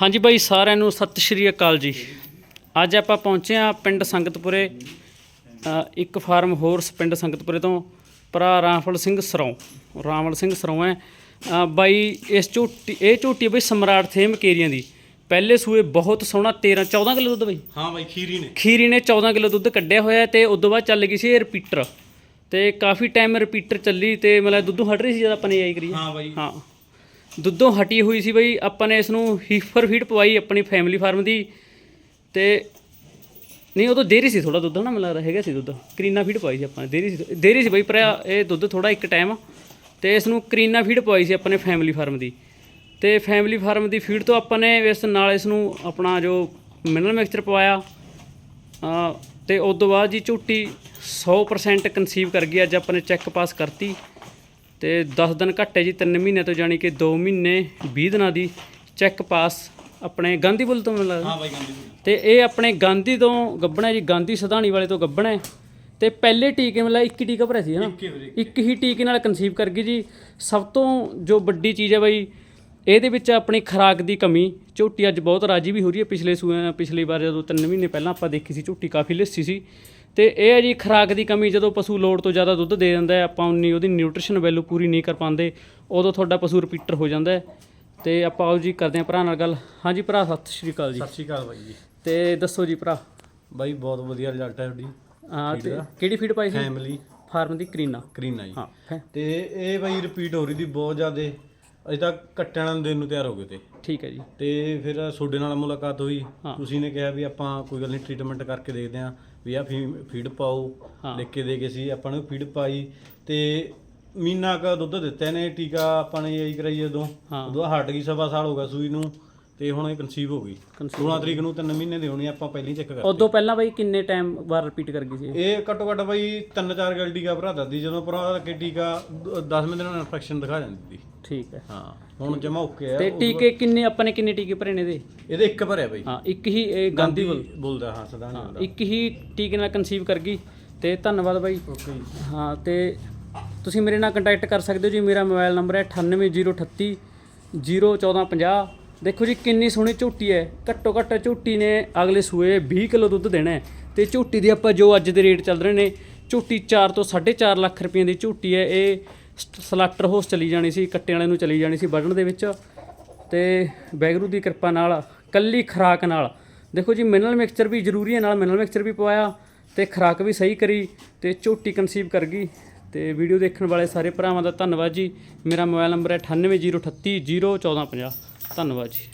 ਹਾਂਜੀ ਬਾਈ ਸਾਰਿਆਂ ਨੂੰ ਸਤਿ ਸ਼੍ਰੀ ਅਕਾਲ ਜੀ। ਅੱਜ ਆਪਾਂ ਪਹੁੰਚੇ ਆ ਪਿੰਡ ਸੰਗਤਪੁਰੇ ਇੱਕ ਫਾਰਮ ਹੋਰ ਪਿੰਡ ਸੰਗਤਪੁਰੇ ਤੋਂ ਭਰਾ ਰਾਮਫਲ ਸਿੰਘ ਸਰੋਂ। ਰਾਮਫਲ ਸਿੰਘ ਸਰੋਂ ਹੈ। ਬਾਈ ਇਸ ਝੋਟੀ ਇਹ ਝੋਟੀ ਬਾਈ ਸਮਰਾਟ ਥੇਮ ਕੇਰੀਆਂ ਦੀ। ਪਹਿਲੇ ਸੂਏ ਬਹੁਤ ਸੋਹਣਾ 13 14 ਕਿਲੋ ਦੁੱਧ ਬਾਈ? ਹਾਂ ਬਾਈ ਖੀਰੀ ਨੇ। ਖੀਰੀ ਨੇ 14 ਕਿਲੋ ਦੁੱਧ ਕੱਢਿਆ ਹੋਇਆ ਤੇ ਉਦੋਂ ਬਾਅਦ ਚੱਲ ਗਈ ਸੀ ਇਹ ਰਿਪੀਟਰ। ਤੇ ਕਾਫੀ ਟਾਈਮ ਰਿਪੀਟਰ ਚੱਲੀ ਤੇ ਮਤਲਬ ਦੁੱਧੋਂ ਹਟ ਰਹੀ ਸੀ ਜਦ ਆਪਾਂ ਨੇ ਆਈ ਕਰੀ ਹਾਂ ਬਾਈ। ਹਾਂ। ਦੁੱਧੋਂ ਹਟੀ ਹੋਈ ਸੀ ਬਈ ਆਪਾਂ ਨੇ ਇਸ ਨੂੰ ਹੀਫਰ ਫੀਡ ਪਵਾਈ ਆਪਣੀ ਫੈਮਿਲੀ ਫਾਰਮ ਦੀ ਤੇ ਨਹੀਂ ਉਹ ਤਾਂ ਦੇਰੀ ਸੀ ਥੋੜਾ ਦੁੱਧ ਨਾ ਮੈਨੂੰ ਲੱਗਦਾ ਹੈਗਾ ਸੀ ਦੁੱਧ। ਕਰੀਨਾ ਫੀਡ ਪਵਾਈ ਸੀ ਆਪਾਂ ਦੇਰੀ ਸੀ ਦੇਰੀ ਸੀ ਬਈ ਪਰ ਇਹ ਦੁੱਧ ਥੋੜਾ ਇੱਕ ਟਾਈਮ ਤੇ ਇਸ ਨੂੰ ਕਰੀਨਾ ਫੀਡ ਪਵਾਈ ਸੀ ਆਪਣੇ ਫੈਮਿਲੀ ਫਾਰਮ ਦੀ। ਤੇ ਫੈਮਿਲੀ ਫਾਰਮ ਦੀ ਫੀਡ ਤੋਂ ਆਪਾਂ ਨੇ ਇਸ ਨਾਲ ਇਸ ਨੂੰ ਆਪਣਾ ਜੋ ਮਿਨਰਲ ਮਿਕਸਚਰ ਪਵਾਇਆ। ਅ, ਤੇ ਉਸ ਤੋਂ ਬਾਅਦ ਜੀ ਝੂਟੀ 100% ਕਨਸੀਵ ਕਰ ਗਈ ਅੱਜ ਆਪਾਂ ਨੇ ਚੈੱਕ ਪਾਸ ਕਰਤੀ। ਤੇ 10 ਦਿਨ ਘੱਟੇ ਜੀ 3 ਮਹੀਨੇ ਤੋਂ ਜਾਣੀ ਕਿ 2 ਮਹੀਨੇ 20 ਦਿਨਾਂ ਦੀ ਚੈੱਕ ਪਾਸ ਆਪਣੇ ਗਾਂਧੀਪੁਰ ਤੋਂ ਮਿਲ ਲੱਗਦਾ ਹਾਂ ਬਾਈ ਗਾਂਧੀ ਤੇ ਇਹ ਆਪਣੇ ਗਾਂਧੀ ਤੋਂ ਗੱਬਣਾ ਜੀ ਗਾਂਧੀ ਸਧਾਣੀ ਵਾਲੇ ਤੋਂ ਗੱਬਣਾ ਹੈ। ਤੇ ਪਹਿਲੇ ਟੀਕੇ ਮਤਲਬ ਇੱਕ ਹੀ ਟੀਕਾ ਭਰਿਆ ਸੀ ਹਨਾ? ਇੱਕ ਹੀ ਟੀਕੇ ਨਾਲ ਕਨਸੀਵ ਕਰ ਗਈ ਜੀ। ਸਭ ਤੋਂ ਜੋ ਵੱਡੀ ਚੀਜ਼ ਹੈ ਬਾਈ ਇਹਦੇ ਵਿੱਚ ਆਪਣੀ ਖੁਰਾਕ ਦੀ ਕਮੀ। ਝੋਟੀ ਅੱਜ ਬਹੁਤ ਰਾਜੀ ਵੀ ਹੋ ਰਹੀ ਹੈ। ਪਿਛਲੇ ਪਿਛਲੀ ਵਾਰ ਜਦੋਂ 3 ਮਹੀਨੇ ਪਹਿਲਾਂ ਆਪਾਂ ਦੇਖੀ ਸੀ ਝੋਟੀ ਕਾਫੀ ਲਿੱਸੀ ਸੀ। ਤੇ ਇਹ ਹੈ ਜੀ ਖੁਰਾਕ ਦੀ ਕਮੀ ਜਦੋਂ ਪਸ਼ੂ ਲੋੜ ਤੋਂ ਜ਼ਿਆਦਾ ਦੁੱਧ ਦੇ ਦਿੰਦਾ ਹੈ ਆਪਾਂ ਉਨੀ ਉਹਦੀ ਨਿਊਟ੍ਰੀਸ਼ਨ ਵੈਲਿਊ ਪੂਰੀ ਨਹੀਂ ਕਰ ਪਾਉਂਦੇ ਉਦੋਂ ਤੁਹਾਡਾ ਪਸ਼ੂ ਰਿਪੀਟਰ ਹੋ ਜਾਂਦਾ ਹੈ। ਤੇ ਆਪਾਂ ਆਓ ਜੀ ਕਰਦੇ ਹਾਂ ਭਰਾ ਨਾਲ ਗੱਲ। ਹਾਂਜੀ ਭਰਾ ਸਤਿ ਸ਼੍ਰੀ ਅਕਾਲ ਜੀ। ਸਤਿ ਸ਼੍ਰੀ ਅਕਾਲ ਬਾਈ ਜੀ। ਤੇ ਦੱਸੋ ਜੀ ਭਰਾ। ਬਾਈ ਬਹੁਤ ਵਧੀਆ ਰਿਜ਼ਲਟ ਹੈ ਤੁਹਾਡੀ। ਹਾਂ ਤੇ ਕਿਹੜੀ ਫੀਡ ਪਾਈ ਸੀ? ਫੈਮਿਲੀ ਫਾਰਮ ਦੀ ਕਰੀਨਾ। ਕਰੀਨਾ ਜੀ। ਹਾਂ ਤੇ ਇਹ ਬਾਈ ਰਿਪੀਟ ਹੋ ਰਹੀ ਦੀ ਬਹੁਤ ਜ਼ਿਆਦੇ। ਅਜੇ ਤੱਕ ਕੱਟਣ ਦੇਣ ਨੂੰ ਤਿਆਰ ਹੋ ਗਏ ਤੇ ਠੀਕ ਹੈ ਜੀ। ਤੇ ਫਿਰ ਤੁਹਾਡੇ ਨਾਲ ਮੁਲਾਕਾਤ ਹੋਈ। ਹਾਂ। ਤੁਸੀਂ ਨੇ ਕਿਹਾ ਵੀ ਆਪਾਂ ਕੋਈ ਗੱਲ ਨਹੀਂ ਟ੍ਰੀਟਮੈਂਟ ਕਰਕੇ ਦੇਖਦੇ ਆਂ ਵੀ ਆ ਫੀਡ ਪਾਓ। ਹਾਂ। ਲਿਖ ਕੇ ਦੇ ਕੇ ਸੀ ਆਪਾਂ ਨੂੰ ਫੀਡ ਪਾਈ। ਤੇ ਮੀਨਾ ਕਾ ਦੁੱਧ ਦਿੱਤੇ ਨੇ ਟੀਕਾ ਆਪਾਂ ਨੇ ਇਹੀ ਕਰਾਈ ਜਦੋਂ ਹਾਂ। ਉਦੋਂ ਹਟ ਗਈ ਸਵਾ ਸਾਲ ਹੋ ਗਿਆ ਸੂਈ ਨੂੰ। ਤੇ ਹੁਣ ਇਹ ਕਨਸੀਵ ਹੋ ਗਈ। 16 ਤਰੀਕ ਨੂੰ 3 ਮਹੀਨੇ ਦੀ ਹੋਣੀ ਆਪਾਂ ਪਹਿਲਾਂ ਚੈੱਕ ਕਰ ਉਦੋਂ ਪਹਿਲਾਂ ਬਾਈ ਕਿੰਨੇ ਟਾਈਮ ਵਾਰ ਰਿਪੀਟ ਕਰ ਗਈ ਸੀ ਇਹ? ਘੱਟੋ ਘੱਟ ਬਾਈ ਤਿੰਨ ਚਾਰ ਗੱਲ ਟੀਕਾ ਭਰਾ ਦਿੰਦੀ ਜਦੋਂ ਭਰਾ ਕੇ ਟੀਕਾ 10ਵੇਂ ਦਿਨ ਇਨਫੈਕਸ਼ਨ ਦਿਖਾ ਜਾਂਦੀ ਸੀ। ਠੀਕ ਹੈ। ਹਾਂ ਹੁਣ ਜਮਾ ਓਕੇ ਆ। ਤੇ ਟੀਕੇ ਕਿੰਨੇ ਆਪਾਂ ਨੇ ਕਿੰਨੇ ਟੀਕੇ ਭਰੇ ਨੇ ਇਹਦੇ? ਇਹਦੇ ਇੱਕ ਭਰਿਆ ਬਾਈ। ਹਾਂ ਇੱਕ ਹੀ ਇਹ ਗਾਂਧੀ ਬੋਲਦਾ ਹਾਂ ਸਦਾ ਹਾਂ ਇੱਕ ਹੀ ਟੀਕੇ ਨਾਲ ਕਨਸੀਵ ਕਰ ਗਈ। ਤੇ ਧੰਨਵਾਦ ਬਾਈ। ਓਕੇ ਹਾਂ ਤੇ ਤੁਸੀਂ ਮੇਰੇ ਨਾਲ ਕੰਟੈਕਟ ਕਰ ਸਕਦੇ ਹੋ ਜੀ। ਮੇਰਾ ਮੋਬਾਈਲ ਨੰਬਰ ਹੈ 98038 01450 ਦੇਖੋ ਜੀ, ਕਿੰਨੀ ਸੋਹਣੀ ਝੋਟੀ ਹੈ। ਘੱਟੋ ਘੱਟ ਝੋਟੀ ਨੇ ਅਗਲੇ ਸੂਏ 20 ਕਿਲੋ ਦੁੱਧ ਦੇਣਾ ਹੈ। ਤੇ ਝੋਟੀ ਦੇ ਆਪਾਂ ਜੋ ਅੱਜ ਦੇ ਰੇਟ ਚੱਲ ਰਹੇ ਨੇ, ਝੋਟੀ 4 ਤੋਂ 4.5 ਲੱਖ ਰੁਪਏ ਦੀ ਝੋਟੀ ਹੈ। ਇਹ ਸਲਾਟਰ ਹੋਸ ਚਲੀ ਜਾਣੀ ਸੀ, ਕੱਟੇ ਵਾਲੇ ਨੂੰ ਚਲੀ ਜਾਣੀ ਸੀ ਵੱਢਣ ਦੇ ਵਿੱਚ। ਤੇ ਵੈਗਰੂ ਦੀ ਕਿਰਪਾ ਨਾਲ, ਕੱਲੀ ਖਰਾਕ ਨਾਲ। ਦੇਖੋ ਜੀ, ਮਿਨਰਲ ਮਿਕਸਚਰ ਵੀ ਜ਼ਰੂਰੀ ਹੈ, ਨਾਲ ਮਿਨਰਲ ਮਿਕਸਚਰ ਵੀ ਪਵਾਇਆ ਤੇ ਖਰਾਕ ਵੀ ਸਹੀ ਕਰੀ ਤੇ ਝੋਟੀ ਕਨਸੀਵ ਕਰ ਗਈ। ਤੇ ਵੀਡੀਓ ਦੇਖਣ ਵਾਲੇ ਸਾਰੇ ਭਰਾਵਾਂ ਦਾ ਧੰਨਵਾਦ ਜੀ। ਮੇਰਾ ਮੋਬਾਈਲ ਨੰਬਰ ਹੈ 98038 01450 ਧੰਨਵਾਦ ਜੀ।